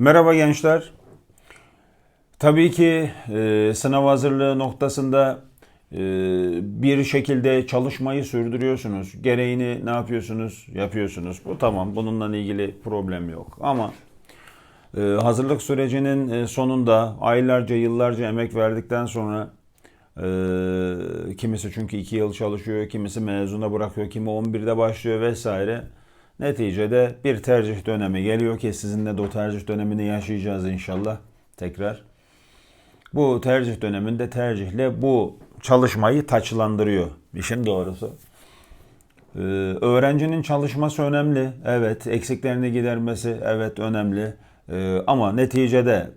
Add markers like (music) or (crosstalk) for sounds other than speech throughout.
Merhaba gençler. Tabii ki e, sınav hazırlığı noktasında e, bir şekilde çalışmayı sürdürüyorsunuz. Gereğini ne yapıyorsunuz? Yapıyorsunuz. Bu tamam. Bununla ilgili problem yok. Ama e, hazırlık sürecinin e, sonunda aylarca, yıllarca emek verdikten sonra e, kimisi çünkü 2 yıl çalışıyor, kimisi mezuna bırakıyor, kimi 11'de başlıyor vesaire. Neticede bir tercih dönemi geliyor ki sizinle de o tercih dönemini yaşayacağız inşallah tekrar. Bu tercih döneminde tercihle bu çalışmayı taçlandırıyor. İşin doğrusu. Ee, öğrencinin çalışması önemli. Evet. Eksiklerini gidermesi evet önemli. Ee, ama neticede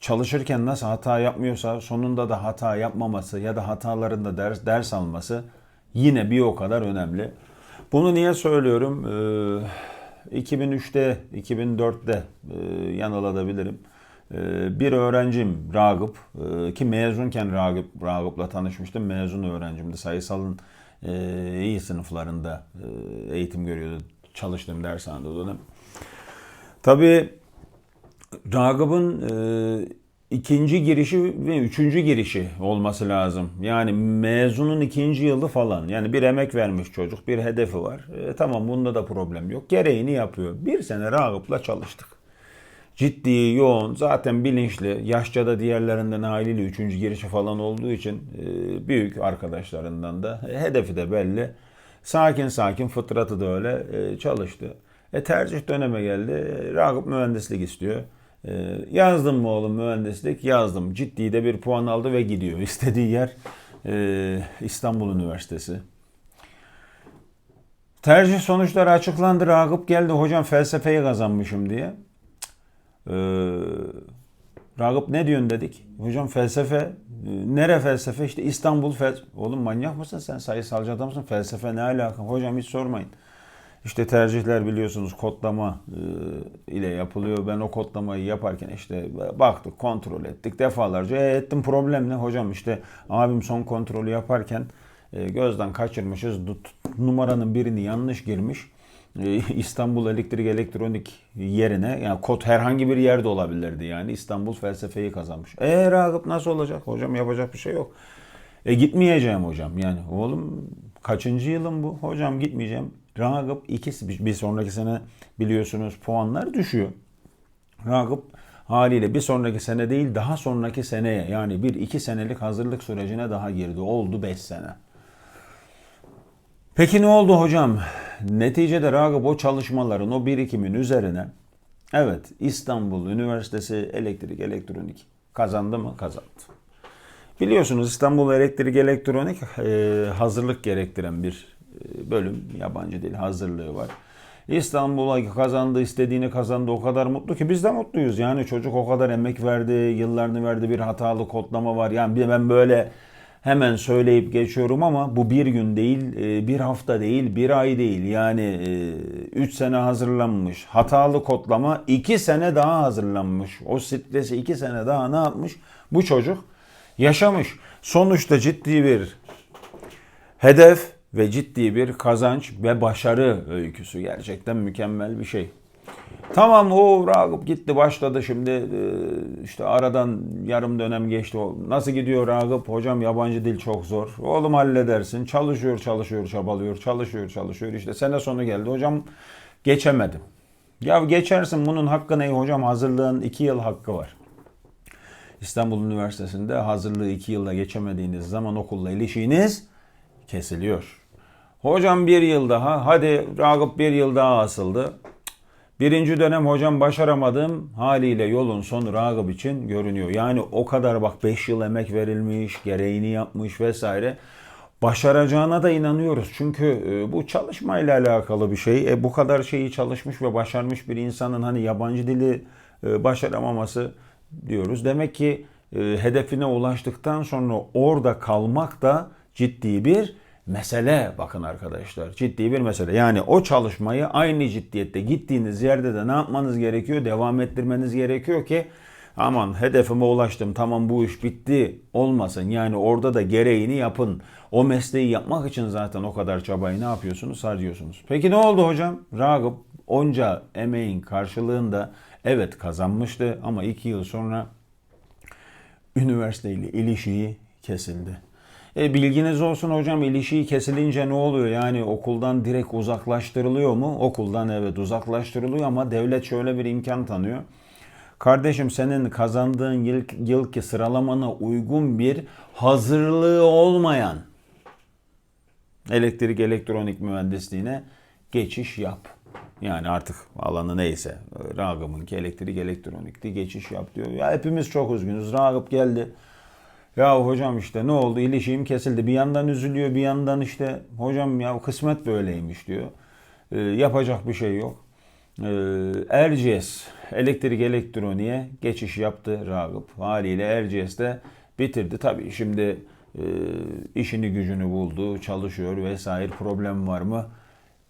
çalışırken nasıl hata yapmıyorsa sonunda da hata yapmaması ya da hatalarında ders, ders alması yine bir o kadar önemli. Bunu niye söylüyorum? Ee, 2003'te, 2004'te e, yanılabilirim. Ee, bir öğrencim Ragıp e, ki mezunken Ragıp Ragıp'la tanışmıştım. Mezun öğrencimdi. Sayısalın e, iyi sınıflarında e, eğitim görüyordu. Çalıştığım dershanede o dönem. Tabii Ragıp'ın e, ikinci girişi ve üçüncü girişi olması lazım. Yani mezunun ikinci yılı falan. Yani bir emek vermiş çocuk, bir hedefi var. E, tamam bunda da problem yok. Gereğini yapıyor. Bir sene Ragıp'la çalıştık. Ciddi, yoğun, zaten bilinçli. Yaşça da diğerlerinden haliyle üçüncü girişi falan olduğu için e, büyük arkadaşlarından da e, hedefi de belli. Sakin sakin fıtratı da öyle e, çalıştı. E tercih döneme geldi. Ragıp mühendislik istiyor. E, yazdım mı oğlum mühendislik? Yazdım. Ciddi de bir puan aldı ve gidiyor. (laughs) İstediği yer e, İstanbul Üniversitesi. Tercih sonuçları açıklandı. Ragıp geldi. Hocam felsefeyi kazanmışım diye. Ee, Ragıp ne diyorsun dedik. Hocam felsefe, e, nere felsefe? İşte İstanbul felsefe. Oğlum manyak mısın sen? Sayısalcı adamsın. Felsefe ne alaka? Hocam hiç sormayın. İşte tercihler biliyorsunuz kodlama e, ile yapılıyor. Ben o kodlamayı yaparken işte baktık, kontrol ettik defalarca. E, ettim problem ne? Hocam işte abim son kontrolü yaparken e, gözden kaçırmışız. Numaranın birini yanlış girmiş. E, (laughs) İstanbul Elektrik Elektronik yerine yani kod herhangi bir yerde olabilirdi yani İstanbul felsefeyi kazanmış. E Ragıp nasıl olacak? Hocam yapacak bir şey yok. E gitmeyeceğim hocam yani oğlum kaçıncı yılım bu? Hocam gitmeyeceğim. Ragıp ikisi bir sonraki sene biliyorsunuz puanlar düşüyor. Ragıp haliyle bir sonraki sene değil daha sonraki seneye yani bir iki senelik hazırlık sürecine daha girdi. Oldu beş sene. Peki ne oldu hocam? Neticede Ragıp o çalışmaların, o birikimin üzerine evet İstanbul Üniversitesi Elektrik Elektronik kazandı mı? Kazandı. Biliyorsunuz İstanbul Elektrik Elektronik e, hazırlık gerektiren bir bölüm. Yabancı dil hazırlığı var. İstanbul'a kazandı, istediğini kazandı. O kadar mutlu ki biz de mutluyuz. Yani çocuk o kadar emek verdi, yıllarını verdi. Bir hatalı kodlama var. Yani ben böyle hemen söyleyip geçiyorum ama bu bir gün değil, e, bir hafta değil, bir ay değil. Yani 3 sene hazırlanmış. Hatalı kodlama 2 sene daha hazırlanmış. O stresi 2 sene daha ne yapmış? Bu çocuk yaşamış. Sonuçta ciddi bir hedef ve ciddi bir kazanç ve başarı öyküsü. Gerçekten mükemmel bir şey. Tamam o Ragıp gitti başladı şimdi e, işte aradan yarım dönem geçti. Nasıl gidiyor Ragıp? Hocam yabancı dil çok zor. Oğlum halledersin. Çalışıyor çalışıyor çabalıyor. Çalışıyor çalışıyor. İşte sene sonu geldi. Hocam geçemedim. Ya geçersin bunun hakkı ne hocam? Hazırlığın iki yıl hakkı var. İstanbul Üniversitesi'nde hazırlığı iki yılda geçemediğiniz zaman okulla ilişkiniz kesiliyor. Hocam bir yıl daha. Hadi Ragıp bir yıl daha asıldı. Birinci dönem hocam başaramadım haliyle yolun sonu Ragıp için görünüyor. Yani o kadar bak 5 yıl emek verilmiş, gereğini yapmış vesaire. Başaracağına da inanıyoruz. Çünkü e, bu çalışmayla alakalı bir şey. E, bu kadar şeyi çalışmış ve başarmış bir insanın hani yabancı dili e, başaramaması diyoruz. Demek ki e, hedefine ulaştıktan sonra orada kalmak da ciddi bir mesele bakın arkadaşlar. Ciddi bir mesele. Yani o çalışmayı aynı ciddiyette gittiğiniz yerde de ne yapmanız gerekiyor? Devam ettirmeniz gerekiyor ki aman hedefime ulaştım tamam bu iş bitti olmasın. Yani orada da gereğini yapın. O mesleği yapmak için zaten o kadar çabayı ne yapıyorsunuz? Harcıyorsunuz. Peki ne oldu hocam? Ragıp onca emeğin karşılığında Evet kazanmıştı ama iki yıl sonra üniversiteyle ilişiği kesildi. E, bilginiz olsun hocam ilişiği kesilince ne oluyor? Yani okuldan direkt uzaklaştırılıyor mu? Okuldan evet uzaklaştırılıyor ama devlet şöyle bir imkan tanıyor. Kardeşim senin kazandığın yıl, yılki sıralamana uygun bir hazırlığı olmayan elektrik elektronik mühendisliğine geçiş yap. Yani artık alanı neyse. Ragıp'ınki elektrik elektronikti geçiş yap diyor. Ya hepimiz çok üzgünüz. Ragıp geldi. Ya hocam işte ne oldu? İlişiğim kesildi. Bir yandan üzülüyor, bir yandan işte hocam ya kısmet böyleymiş diyor. Ee, yapacak bir şey yok. Ee, Erciyes elektrik elektroniğe geçiş yaptı Ragıp. Haliyle Erciyes de bitirdi. Tabii şimdi e, işini gücünü buldu, çalışıyor vesaire problem var mı?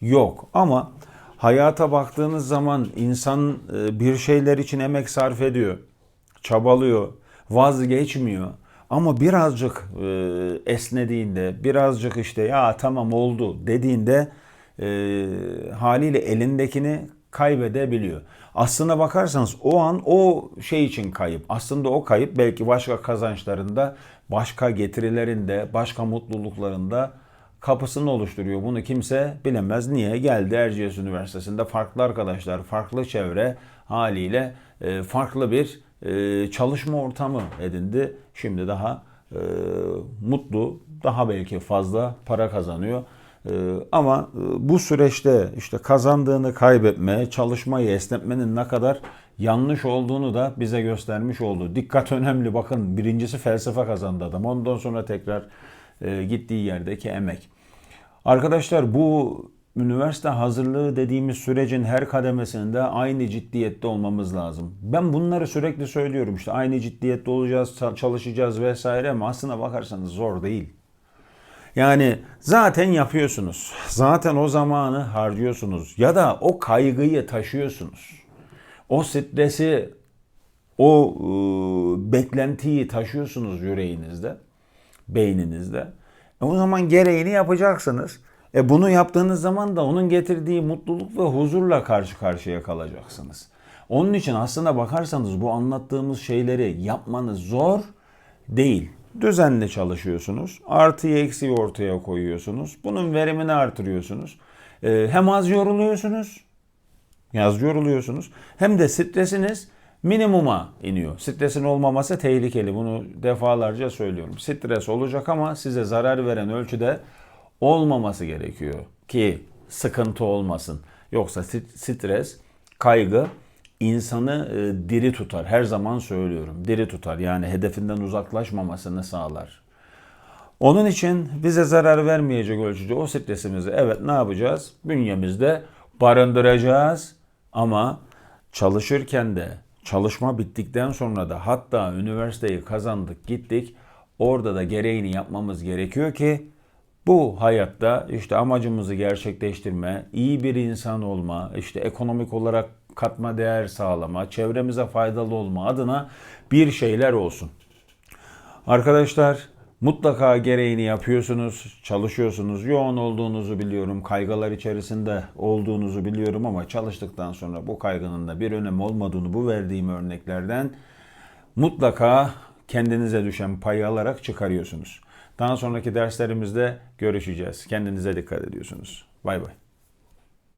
Yok. Ama hayata baktığınız zaman insan e, bir şeyler için emek sarf ediyor, çabalıyor, vazgeçmiyor. Ama birazcık e, esnediğinde, birazcık işte ya tamam oldu dediğinde e, haliyle elindekini kaybedebiliyor. Aslına bakarsanız o an o şey için kayıp. Aslında o kayıp belki başka kazançlarında, başka getirilerinde, başka mutluluklarında kapısını oluşturuyor. Bunu kimse bilemez. Niye? Geldi Erciyes Üniversitesi'nde farklı arkadaşlar, farklı çevre haliyle e, farklı bir e, çalışma ortamı edindi. Şimdi daha e, mutlu, daha belki fazla para kazanıyor. E, ama e, bu süreçte işte kazandığını kaybetme, çalışmayı esnetmenin ne kadar yanlış olduğunu da bize göstermiş oldu. Dikkat önemli. Bakın birincisi felsefe kazandı adam. Ondan sonra tekrar e, gittiği yerdeki emek. Arkadaşlar bu üniversite hazırlığı dediğimiz sürecin her kademesinde aynı ciddiyette olmamız lazım. Ben bunları sürekli söylüyorum işte aynı ciddiyette olacağız, çalışacağız vesaire ama aslına bakarsanız zor değil. Yani zaten yapıyorsunuz. Zaten o zamanı harcıyorsunuz ya da o kaygıyı taşıyorsunuz. O stresi, o e, beklentiyi taşıyorsunuz yüreğinizde, beyninizde. E o zaman gereğini yapacaksınız. E bunu yaptığınız zaman da onun getirdiği mutluluk ve huzurla karşı karşıya kalacaksınız. Onun için aslında bakarsanız bu anlattığımız şeyleri yapmanız zor değil. Düzenli çalışıyorsunuz. Artıyı eksiği ortaya koyuyorsunuz. Bunun verimini artırıyorsunuz. E, hem az yoruluyorsunuz. Az yoruluyorsunuz. Hem de stresiniz minimuma iniyor. Stresin olmaması tehlikeli. Bunu defalarca söylüyorum. Stres olacak ama size zarar veren ölçüde olmaması gerekiyor ki sıkıntı olmasın. Yoksa stres, kaygı insanı e, diri tutar. Her zaman söylüyorum. Diri tutar. Yani hedefinden uzaklaşmamasını sağlar. Onun için bize zarar vermeyecek ölçüde o stresimizi evet ne yapacağız? Bünyemizde barındıracağız ama çalışırken de çalışma bittikten sonra da hatta üniversiteyi kazandık gittik orada da gereğini yapmamız gerekiyor ki bu hayatta işte amacımızı gerçekleştirme, iyi bir insan olma, işte ekonomik olarak katma değer sağlama, çevremize faydalı olma adına bir şeyler olsun. Arkadaşlar mutlaka gereğini yapıyorsunuz, çalışıyorsunuz. Yoğun olduğunuzu biliyorum, kaygılar içerisinde olduğunuzu biliyorum ama çalıştıktan sonra bu kaygının da bir önemi olmadığını bu verdiğim örneklerden mutlaka kendinize düşen payı alarak çıkarıyorsunuz. Daha sonraki derslerimizde görüşeceğiz. Kendinize dikkat ediyorsunuz. Bay bay.